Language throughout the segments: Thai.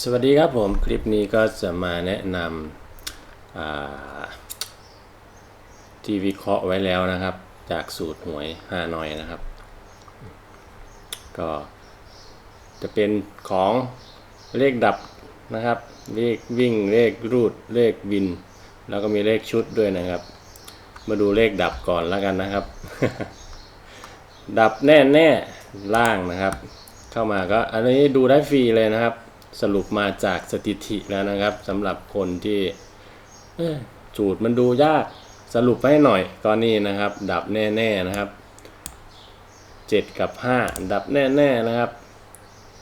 สวัสดีครับผมคลิปนี้ก็จะมาแนะนำที่วิเคราะห์ไว้แล้วนะครับ จากสูตรหวยฮานอยนะครับ ก็จะเป็นของเลขดับนะครับ เลขวิ่งเลขรูดเลขวิน แล้วก็มีเลขชุดด้วยนะครับ มาดูเลขดับก่อนแล้วกันนะครับ ดับแน่แน่ล่างนะครับ เข้ามาก็อันนี้ดูได้ฟรีเลยนะครับ สรุปมาจากสถิติแล้วนะครับสำหรับคนที่จูดมันดูยากสรุปให้หน่อยก็นี่นะครับ ดับแน่ๆนะครับ 7 กับ 5 ดับแน่ๆนะครับ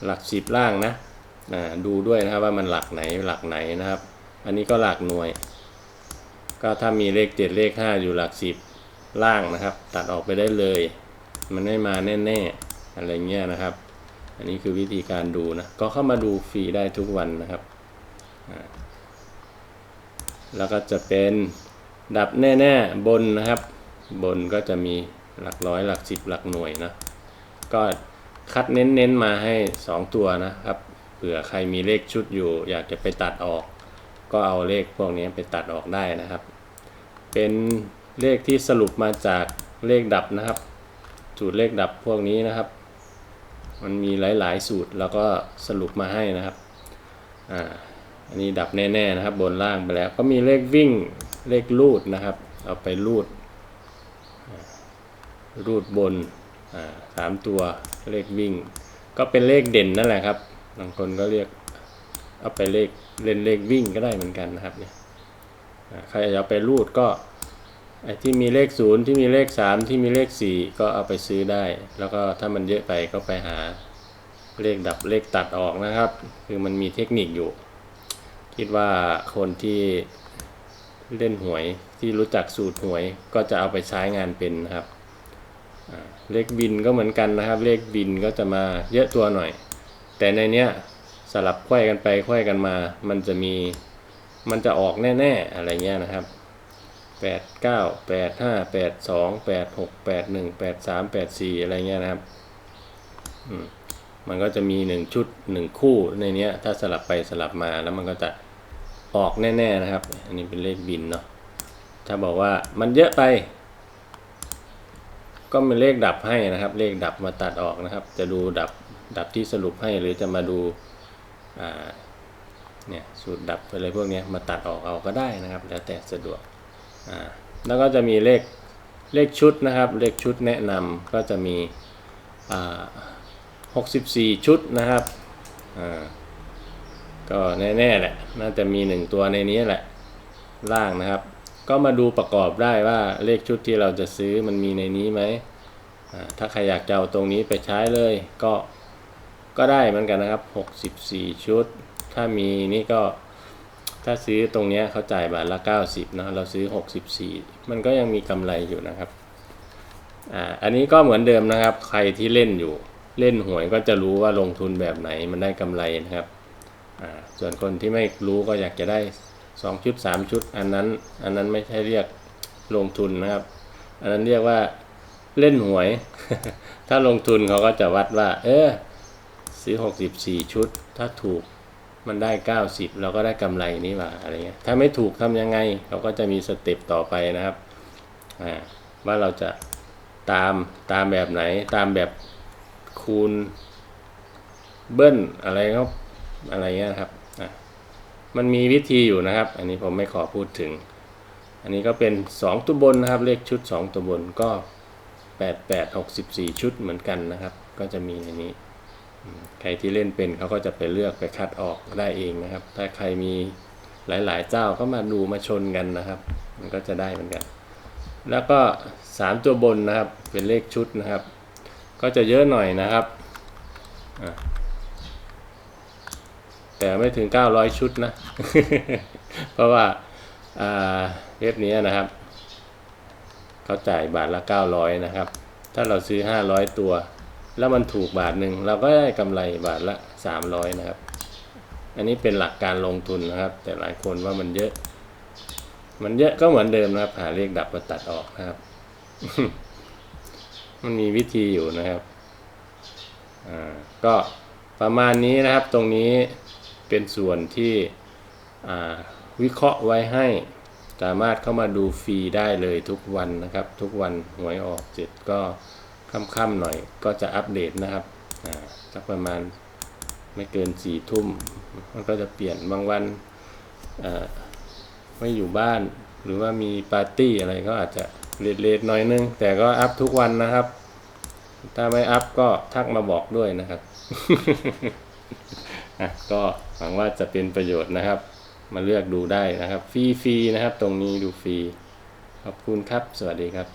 หลักสิบล่างนะดูด้วยนะครับว่ามันหลักไหนหลักไหนนะครับ อันนี้ก็หลักหน่วย ก็ถ้ามีเลข 7 เลข 5 อยู่หลักสิบล่างนะครับ ตัดออกไปได้เลย มันไม่มาแน่ๆอะไรเงี้ยนะครับ อันนี้คือวิธีการดูนะ ก็เข้ามาดูฟรีได้ทุกวันนะครับ แล้วก็จะเป็นดับแน่ๆบนนะครับ บนก็จะมีหลักร้อยหลักสิบหลักหน่วยนะ ก็คัดเน้นๆมาให้ 2 ตัวนะครับ เผื่อใครมีเลขชุดอยู่ อยากจะไปตัดออก ก็เอาเลขพวกนี้ไปตัดออกได้นะครับ เป็นเลขที่สรุปมาจากเลขดับนะครับ สูตรเลขดับพวกนี้นะครับ มันมีหลาย ๆ สูตรแล้วก็สรุปมาให้นะครับอ่าอันนี้ดับแน่ ๆ นะครับ บนล่างไปแล้วก็มีเลขวิ่งเลขรูดนะครับ เอาไปรูด รูดบนสามตัวเลขวิ่ง ก็เป็นเลขเด่นนั่นแหละครับบางคนก็เรียกเอาไปเลขเล่นเลขวิ่งก็ได้เหมือนกันนะครับเนี่ยใครอยากเอาไปรูดก็ ไอ้ที่มีเลขศูนย์ที่มีเลขสามที่มีเลขสี่ก็เอาไปซื้อได้ แล้วก็ถ้ามันเยอะไปก็ไปหาเลขดับเลขตัดออกนะครับ คือมันมีเทคนิคอยู่ คิดว่าคนที่เล่นหวยที่รู้จักสูตรหวยก็จะเอาไปใช้งานเป็นนะครับเลขบินก็เหมือนกันนะครับ เลขบินก็จะมาเยอะตัวหน่อย แต่ในเนี้ยสลับไขว้กันไปไขว้กันมา มันจะมีมันจะออกแน่ ๆ อะไรเงี้ยนะครับ แปดเก้าแปดห้าแปดสองแปดหกแปดหนึ่งแปดสามแปดสี่อะไรเงี้ยนะครับมันก็จะมีหนึ่งชุดหนึ่งคู่ในเนี้ย ถ้าสลับไปสลับมาแล้วมันก็จะออกแน่ๆนะครับ อันนี้เป็นเลขบินเนาะถ้าบอกว่ามันเยอะไป ก็เป็นเลขดับให้นะครับ เลขดับมาตัดออกนะครับ จะดูดับดับที่สรุปให้หรือจะมาดูอ่าเนี่ยสูตรดับอะไรพวกนี้มาตัดออกเอาก็ได้นะครับ แล้วแต่สะดวก แล้วก็จะมีเลขเลขชุดนะครับ เลขชุดแนะนำก็จะมี64 ชุดนะครับก็แน่ๆแหละน่าจะมี 1 ตัวในนี้แหละล่างนะครับ ก็มาดูประกอบได้ว่าเลขชุดที่เราจะซื้อมันมีในนี้ไหมถ้าใครอยากจะเอาตรงนี้ไปใช้เลยก็ก็ได้เหมือนกันนะครับ 64 ชุด ถ้ามีนี่ก็ ถ้าซื้อตรงเนี้ยเขาจ่ายบาทละ 90นะเราซื้อ 64 มันก็ยังมีกำไรอยู่นะครับอ่าอันนี้ก็เหมือนเดิมนะครับ ใครที่เล่นอยู่เล่นหวยก็จะรู้ว่าลงทุนแบบไหนมันได้กำไรนะครับอ่าส่วนคนที่ไม่รู้ก็อยากจะได้สองชุดสามชุด อันนั้น อันนั้นไม่ใช่เรียกลงทุนนะครับ อันนั้นเรียกว่าเล่นหวย ถ้าลงทุนเขาก็จะวัดว่า เออซื้อหกสิบสี่ชุด ถ้าถูก มันได้เก้าสิบเราก็ได้กำไรนี่ว่าอะไรเงี้ยถ้าไม่ถูกทำยังไงเขาก็จะมีสเต็ปต่อไปนะครับว่าเราจะตามตามแบบไหนตามแบบคูณเบิ้ลอะไรครับอะไรเงี้ยครับมันมีวิธีอยู่นะครับ อันนี้ผมไม่ขอพูดถึง อันนี้ก็เป็น 2 ตัวบนนะครับ เลขชุด 2 ตัวบนก็ 8 8 64 ชุดเหมือนกันนะครับ ก็จะมีในนี้ ใครที่เล่นเป็นเขาก็จะไปเลือกไปคัดออกได้เองนะครับ ถ้าใครมีหลาย ๆ เจ้าก็มาดูมาชนกันนะครับ มันก็จะได้เหมือนกัน แล้วก็ 3 ตัวบนนะครับเป็นเลขชุดนะครับ ก็จะเยอะหน่อยนะครับแต่ไม่ถึง 900 ชุดนะ เพราะว่าอ่าเว็บนี้นะครับเขาจ่ายบาทละ 900 นะครับ ถ้าเราซื้อ 500 ตัว แล้วมันถูกบาทหนึ่งเราก็ได้กำไรบาทละ 300 นะครับ อันนี้เป็นหลักการลงทุนนะครับ แต่หลายคนว่ามันเยอะ มันเยอะก็เหมือนเดิมนะครับ หาเลขดับมาตัดออกนะครับ มันมีวิธีอยู่นะครับอ่าก็ประมาณนี้นะครับตรงนี้เป็นส่วนที่อ่าวิเคราะห์ไว้ให้สามารถเข้ามาดูฟรีได้เลยทุกวันนะครับ ทุกวันหวยออกเสร็จก็ ค่ำๆหน่อยก็จะอัปเดตนะครับอ่าสักประมาณไม่เกินสี่ทุ่มมันก็จะเปลี่ยนบางวันไม่อยู่บ้านหรือว่ามีปาร์ตี้อะไรก็อาจจะเลทๆหน่อยนึง แต่ก็อัพทุกวันนะครับ ถ้าไม่อัพก็ทักมาบอกด้วยนะครับก็หวังว่าจะเป็นประโยชน์นะครับ มาเลือกดูได้นะครับ ฟรีๆนะครับ ตรงนี้ดูฟรี ขอบคุณครับ สวัสดีครับ